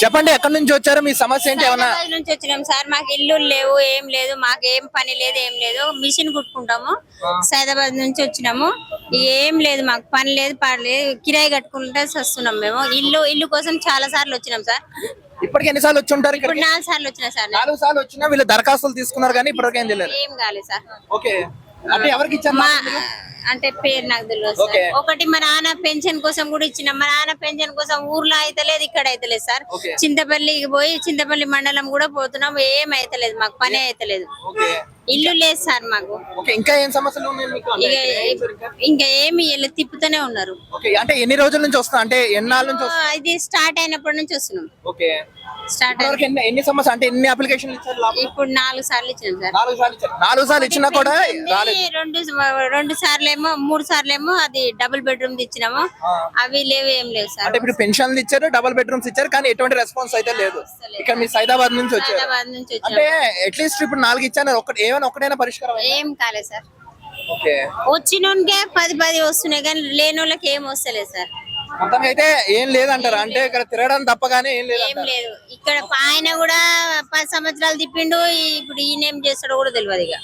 చెప్పండి ఎక్కడి నుంచి వచ్చారు? మీ సమస్య ఏంటి? ఏమన్నా హైదరాబాద్ నుంచి వచ్చినాం సార్. మాకు ఇల్లు లేవు ఏం లేదు మాకు ఏం పని లేదు ఏం లేదు. మిషన్ కుట్టుకుంటాము. సైదాబాద్ నుంచి వచ్చినాము. ఏం లేదు మాకు పని లేదు పని లేదు. కిరాయి కట్టుకుంటే వస్తున్నాం మేము. ఇల్లు ఇల్లు కోసం చాలా సార్లు వచ్చినాం సార్. ఇప్పటికి ఎన్నిసార్లు వచ్చి ఉంటారు ఇప్పుడు ఇక్కడికి నాలుగు సార్లు వచ్చినా సార్. నాలుగు సార్లు వచ్చినా వీళ్ళు దరఖాస్తులు తీసుకున్నారు కానీ ఇప్పటికే ఏం తెలియదు ఏం కాలేదు సార్. ఓకే. అంటే ఎవరికి ఇచ్చారు మా అంటే పేరు నాకు తెలియదు సార్. ఒకటి మా నాన్న పెన్షన్ కోసం కూడా ఇచ్చిన మా నాన్న పెన్షన్ కోసం ఊర్లో అయితే లేదు ఇక్కడ అయితే లేదు సార్. చింతపల్లికి పోయి చింతపల్లి మండలం కూడా పోతున్నాం ఏం అయితలేదు మాకు పని అయితలేదు ఇల్లు లేదు సార్ మాకు. ఓకే ఇంకా ఏం సమస్యలు ఉన్నాయి మీకు? అంటే ఇక ఇక్కడ ఏం సార్ ఇంకా? ఇంకా ఏమి ఇల్లు తిప్పుతూనే ఉన్నారు. ఓకే అంటే ఎన్ని రోజుల నుంచి వస్తున్నా? అంటే ఎన్నాళ్ళ నుంచి ఇది స్టార్ట్ అయినప్పటి నుంచి వస్తున్నాం. ఓకే. స్టార్ట్ ఇప్పటివరకు ఎన్ని ఎన్ని సమస్య అంటే ఎన్ని అప్లికేషన్లు ఇచ్చారు? ఇప్పుడు నాలుగు సార్లు ఇచ్చినాం సార్. నాలుగు సార్లు ఇచ్చారు. నాలుగు సార్లు ఇచ్చినా కూడా రాలేదు. రెండు రెండు సార్లు ఏమో మూడు సార్లు ఏమో అది డబుల్ బెడ్రూమ్ ఇచ్చినాము. అవి లేవు ఏం లేవు సార్. అంటే ఇప్పుడు పెన్షన్లు ఇచ్చారు డబుల్ బెడ్రూమ్స్ ఇచ్చారు కానీ ఎటువంటి రెస్పాన్స్ అయితే లేదు. ఇక్కడ మీ సైదాబాద్ నుంచి వచ్చారు. హైదరాబాద్ నుంచి అంటే అట్లీస్ట్ ఇప్పుడు నాలుగు ఇచ్చాను ఒకటి ఏమైనా ఒకటైనా పరిష్కారం? ఏం కాలేదు సార్. వచ్చినోనికే పది పది వస్తున్నాయి కానీ లేని వాళ్ళకి ఏం వస్తలేదు సార్. మొత్తం అయితే ఏం లేదంటారు? అంటే ఇక్కడ తిరగడం తప్ప కానీ ఏం ఏం లేదంటారు లేదు. ఇక్కడ ఆయన కూడా పది సంవత్సరాలు తిప్పిండు ఇప్పుడు ఈయన ఏం చేస్తాడో కూడా తెలియదు ఇక.